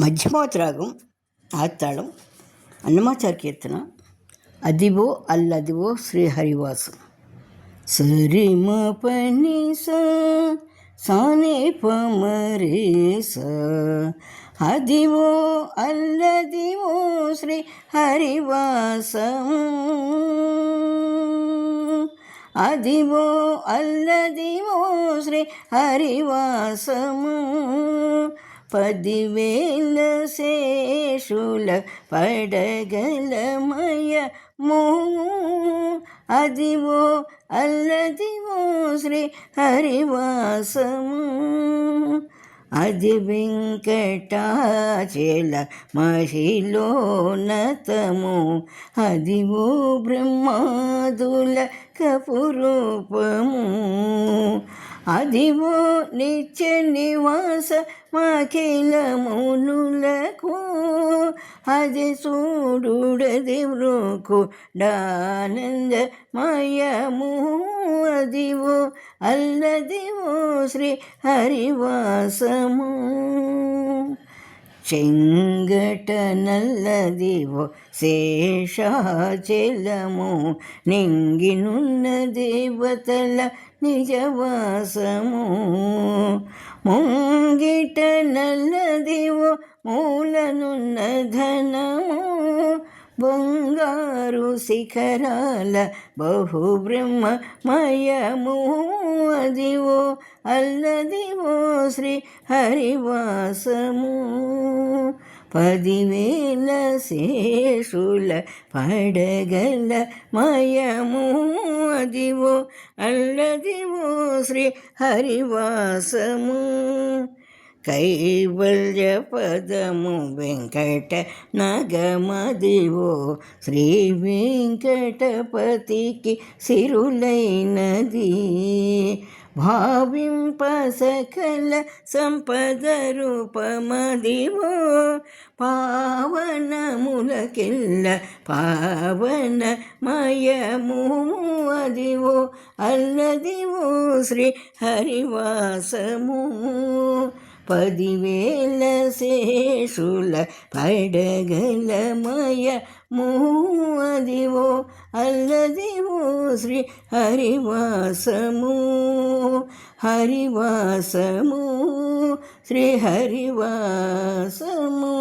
మధ్యమావతి ఆత్తాళం అన్నమాచార కీర్తన అదివో అల్లదివో శ్రీహరివాసు. సరి మ పని సానే పమరే స అదివో అల్లదివో శ్రీ హరివాసం అదివో అల్లదివో శ్రీ హరివాసము పదివేల శేషుల పడగలమయము అదివో అల్లదివో శ్రీ హరివాసము. అది వెంకటాచల మహిళోన్నతము. అదివో బ్రహ్మాదుల కపురూపము. అదివో నిత్య నివాస మాఖిలమునులకు అది చూడుడది వృకు డానందమయము అదివో అల్లదివో శ్రీ హరివాసము. చెంగట నల్లదివో శేషాచలము నింగినున్న దేవతల నిజవాసము ముంగిట నల్లదివో మూలనున్న ధనము బంగారు శిఖరాల బహు బ్రహ్మమయము అదివో అల్లదివో శ్రీ హరివాసము. పదివేల శేషుల పడగల మయము అదివో అల్లదివో శ్రీ హరివాసము. కైవల్య పదము వెంకట నగమదివో శ్రీ వెంకటపతికి సిరులైనది. భావింప సకల సంపద రూపమదివో పావనములకెల్ల పావన మయము అదివో అల్లదివో శ్రీ హరివాసము. పదివేల శేషుల పడగలమయ మూదివో అల్లదివో శ్రీ హరివాసము. హరివాసము శ్రీ హరివాసము.